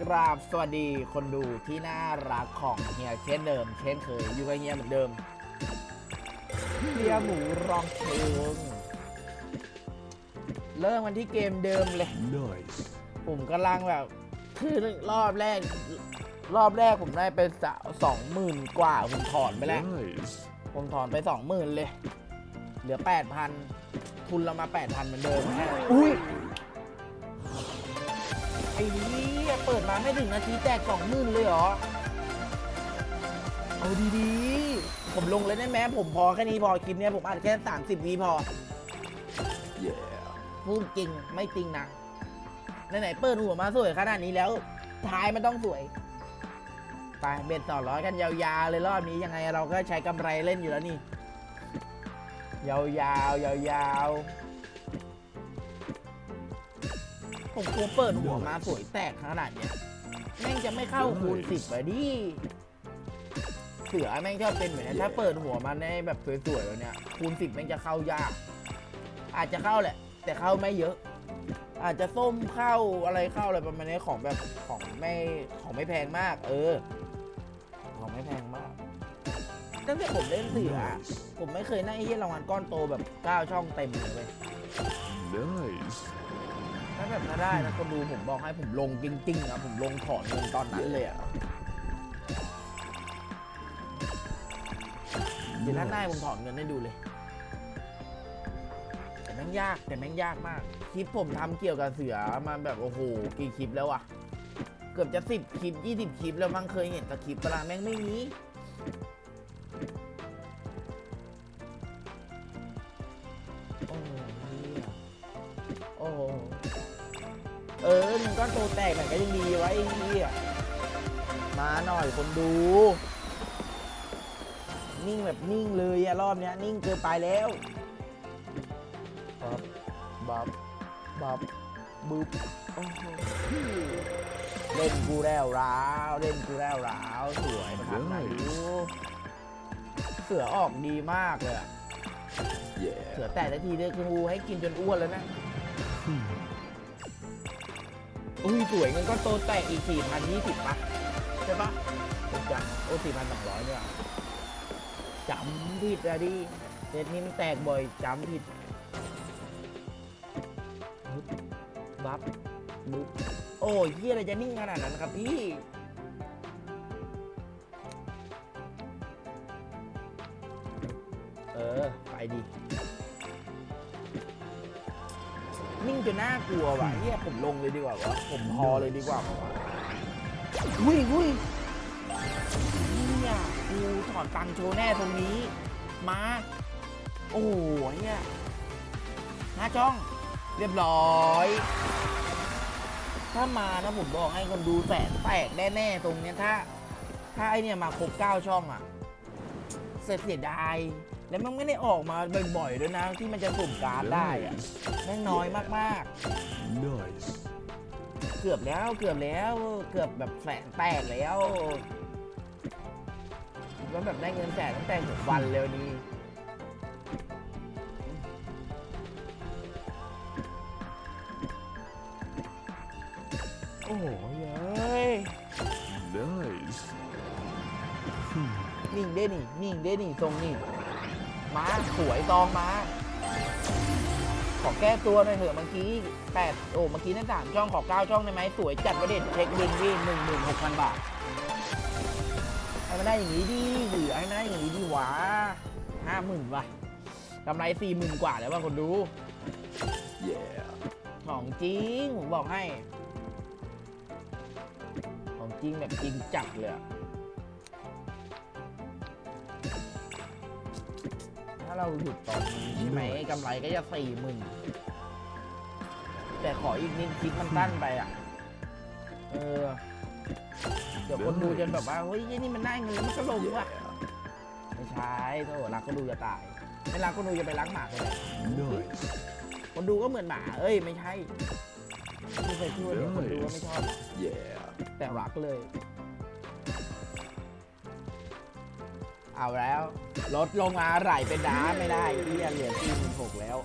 กราบสวัสดีคนดูที่น่ารักของเฮียเช่นเดิม เช่นเคยอยู่กับเฮียเหมือนเดิมเฮียหมูรองเชิงเริ่มกันที่เกมเดิมเลย Nice. ผมกำลังแบบคือรอบแรก รอบแรกผมได้ไปสองหมื่นกว่า ผมถอนไปแล้ว Nice. ผมถอนไปสองหมื่นเลย เหลือแปดพันทุนเรามาแปดพันเหมือนเดิมแค่อุ้ยไอ้นี่ เปิดมาไม่ถึงนาทีแตกสองหมื่นเลยเหรอ เอาดีๆ ผมลงเลยได้ไหมผมพอแค่นี้พอคลิปเนี้ยผมอัดแค่สามสิบวิพอ Yeah. พูดจริงไม่จริงนะไหนๆเปิดหัวมาสวยขนาดนี้แล้ว ท้ายมันต้องสวย ไปเบ็ดสอร้อยกันยาวๆเลยรอบนี้ยังไงเราก็ใช้กำไรเล่นอยู่แล้วนี่ ยาวๆยาวๆ ผมกลัวเปิดหัวมาสวยแตกขนาดเนี้ยแม่งจะไม่เข้าคูณสิบไปดิเสือแม่งชอบเป็นเหมือนกันถ้าเปิดหัวมาในแบบสวยๆแบบเนี้ยคูณสิบแม่งจะเข้ายาก อาจจะเข้าแหละ แต่เข้าไม่เยอะ อาจจะส้มเข้าอะไรเข้าอะไรประมาณนี้ของแบบของไม่ของไม่แพงมาก เออ ของไม่แพงมากตั้งแต่ผมเล่นเสืออะผมไม่เคยได้ไอ้ที่รางวัลก้อนโตแบบเก้าช่องเต็มเลยเว้ย Nice. าแบบถ้าได้นะคนดูผมบอกให้ผมลงจริงๆอะผมลงถอนเงินตอนนั้นเลยอะเดี๋ยวถ้าได้ผมถอนเงินให้ดูเลย แต่แม่งยากแต่แม่งยากมาก คลิปผมทำเกี่ยวกับเสือมาแบบโอ้โหกี่คลิปแล้วอะเกือบจะสิบคลิปยี่สิบคลิปแล้วมั้งเคยเห็นแต่คลิปปลาแม่งไม่มี ก็โตแตกหน่อยก็ยังดีไว้ไอ้เหี้ยมาหน่อยคนดู นิ่งแบบนิ่งเลยอะรอบเนี้ยนิ่งเกินไปแล้วบับบับบับบึบโอ้โหเล่นกูแล้วร้าวเล่นกูแล้วร้าวสวยประทับใจอยู่เสือออกดีมากเลยอะเสื Yeah. อแต่ละทีเนี่ยคือให้กินจนอ้วนแล้วนะ อุ้ยสวยเงินก็โตแตกอีกสี่พันยี่สิบปะใช่ปะจำโอ้สี่พันสองร้อยเนี่ยจำผิดอะดิเซตนี้มันแตกบ่อยจำผิดบัฟบุบโอ้ยเฮียอะไรจะนิ่งขนาดนั้นครับพี่เออ ไปดิ นิ่งจนน่ากลัวว่ะเฮียผมลงเลยดีกว่าวะผมพอเลยดีกว่าวะอุ้ยอุ้ยเนี่ยกูถอนตังค์โชว์แน่ตรงนี้มาโอ้โหเฮียหน้าจ้อง เรียบร้อยถ้ามานะผมบอกให้คนดูแสนแตกแน่ๆตรงเนี้ยถ้า ถ้าไอเนี่ยมาครบเก้าช่องอะเสียเสียดาย แล้วมันไม่ได้ออกมาบ่อยๆด้วยนะที่มันจะสุ่มการ์ดได้อะ Nice. แม่งน้อยมาก Nice. ๆ เกือบแล้วเกือบแล้วเกือบแบบแสนแตกแล้วว่าแบบได้เงินแสนตั้งแต่หกวันเร็วนี้โอ้โหเย้ย Nice. นิ่งเด้นี่ นิ่งเด้นี่ ทรงนี่ มาสวยตองมาขอแก้ตัวหน่อยเถอะเมื่อกี้แปดโอ้เมื่อกี้นั่นสามช่องขอเก้าช่องได้ไหมสวยจัดประเด็นเช็คบินวิ่งหนึ่งหมื่นหกพันบาทให้มันได้อย่างนี้ดิหรือให้มันได้อย่างนี้ดิวะห้าหมื่นว่ะกำไรสี่หมื่นกว่าแล้วว่าคนดู Yeah. ของจริง ผมบอกให้ ของจริงแบบจริงจัดเลยาเราหยุดตอนนี้ใช่ไหมกำไรก็จะสี่หมื่นแต่ขออีกนิดคลิปมันตั้นไปอะ เออ เดี๋ยวคนดูจนแบบว่า เฮ้ยนี่มันได้เงินแล้วมันก็ลงว่ะ ไม่ใช่โธ่รักก็ดูจะตาย ไม่รักก็ดูจะไปรักหมาคนไหน Nice. คนดูก็เหมือนหมา เอ้ย ไม่ใช่ไม่เคยพูดเดี๋ยวคนดูก็ไม่ชอบ Yeah. แต่รักเลย เอาแล้วลดลงมาไหลเป็นด้าไม่ได้ที่เหลือสี่หมื่นหกแล้ว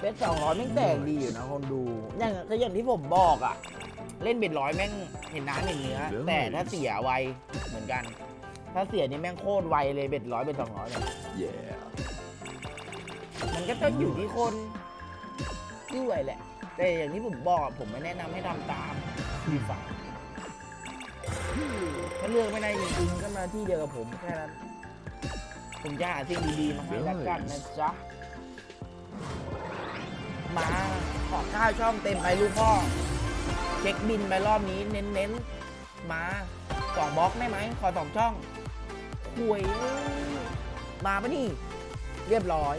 เบสสองร้อยไม่งแตกดีอยู่นะคนดูอย่างก็อย่างที่ผมบอกอะ เล่นเบ็ดร้อยแม่งเห็นน้ำเห็นเนื้อเลยแต่ถ้าเสียไวเหมือนกัน ถ้าเสียนี่แม่งโคตรไวเลยเบ็ดร้อยเบ็ดสองร้อยเนี่ย Yeah. มันก็ต้องอยู่ที่คนด้วยแหละ แต่อย่างที่ผมบอกอะผมไม่แนะนำให้ทำตามดีฝ่า ถ้าเลือกไม่ได้จริงๆก็มาที่เดียวกับผมแค่นั้น ผมจะหาสิ่งดีๆมาให้ละกันนะจ๊ะ มาขอข้าวช่องเต็มไปลูกพ่อ เช็คบินไปรอบนี้เน้นๆ มาสองบล็อกได้ไหม ขอสองช่องห่วยเอ้ยมาปะนี่ เรียบร้อย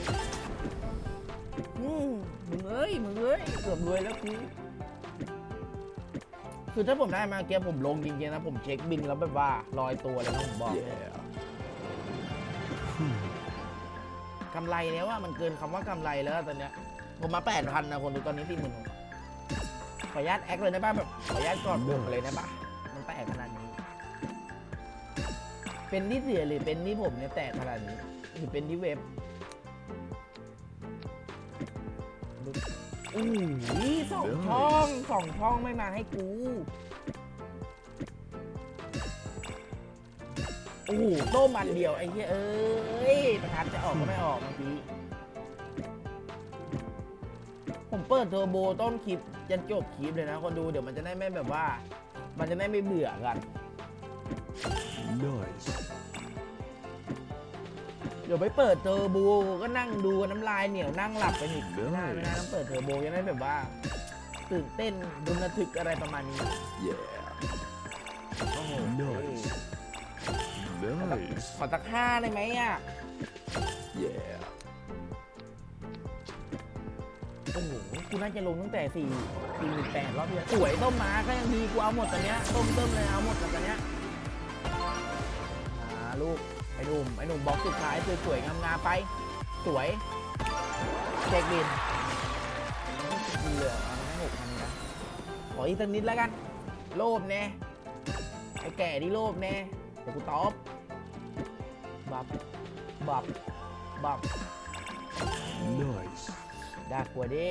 อืมมึงเอ้ย มึงเอ้ยเกือบรวยแล้วกู คือถ้าผมได้มาเกียร์ผมลงจริงๆนะ ผมเช็คบินแล้วแบบว่าลอยตัวเลยนะผมบอกเลย Yeah. กำไรแล้วว่ามันเกินคำว่ากำไรแล้วอะตอนเนี้ย ผมมาแปดพันนะคนดูตอนนี้สี่หมื่นหกขออนุญาตแอคเลยนะป้าแบบขออนุญาตกอดอกเลยนะป้ามันแตกขนาดนี้ เป็นที่เสียหรือเป็นที่ผมเนี่ยแตกขนาดนี้ หรือเป็นที่เว็บ อู้ยสองช่องสองช่องไม่มาให้กูโอ้โหโต้มอันเดียวไอ้เหี้ยเอ้ยประทัดจะออกก็ไม่ออกเมื่อกี้ผมเปิดเทอร์โบต้นคลิปยันจบคลิปเลยนะคนดูเดี๋ยวมันจะได้ไม่แบบว่า มันจะได้ไม่เบื่อกัน Nice. เดี๋ยวไปเปิดเทอร์โบก็นั่งดูน้ำลายเหนียวนั่งหลับไปอีกไม่ได้ไม่ได้ต้องเปิดเทอร์โบจะได้แบบว่า ตื่นเต้นดุนระทึกอะไรประมาณนี้ Yeah. โอ้โห Nice. Nice. ขอสักห้าได้ไหมอะ Yeah. โอ้โหกูน่าจะลงตั้งแต่สี่สี่หมื่นแปดรอบเดียวสวยต้มม้าก็ยังดีกูเอาหมดตอนเนี้ยต้มต้มเลยเอาหมดตอนเนี้ยมาลูกไอ้หนุ่มไอ้หนุ่มบล็อกสุดท้ายสวยๆงามๆไป สวยเช็คบินเหลือเอาให้หกพันนะขออีกสักนิดแล้วกัน โลภแน่ไอ้แก่ที่โลภแน่เดี๋ยวกูตอบบับบับบับ Nice. ดากลัวดิ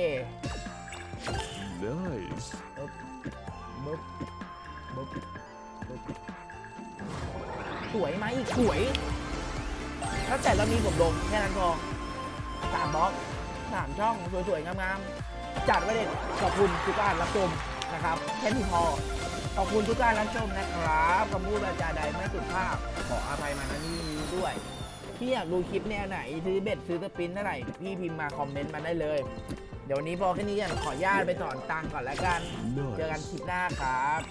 Nice. บึ๊บบึ๊บบึ๊บบึ๊บสวยไหมสวย ถ้าแต่เรามีผมลงแค่นั้นพอสามบล็อกสามช่องสวยๆงามๆจัดไว้เด็ดขอบคุณทุกการรับชมนะครับแค่นี้พอขอบคุณทุกการรับชมนะครับคำพูดอาจารย์ใดไม่สุภาพขออภัยมาณนี้ด้วยพี่อยากดูคลิปแนวไหนซื้อเบ็ดซื้อสปินเท่าไหร่พี่พิมพ์มาคอมเมนต์มาได้เลย เดี๋ยววันนี้พอแค่นี้กันขออนุญาตไปถอนตังก่อนแล้วกัน เจอกันคลิปหน้าครับ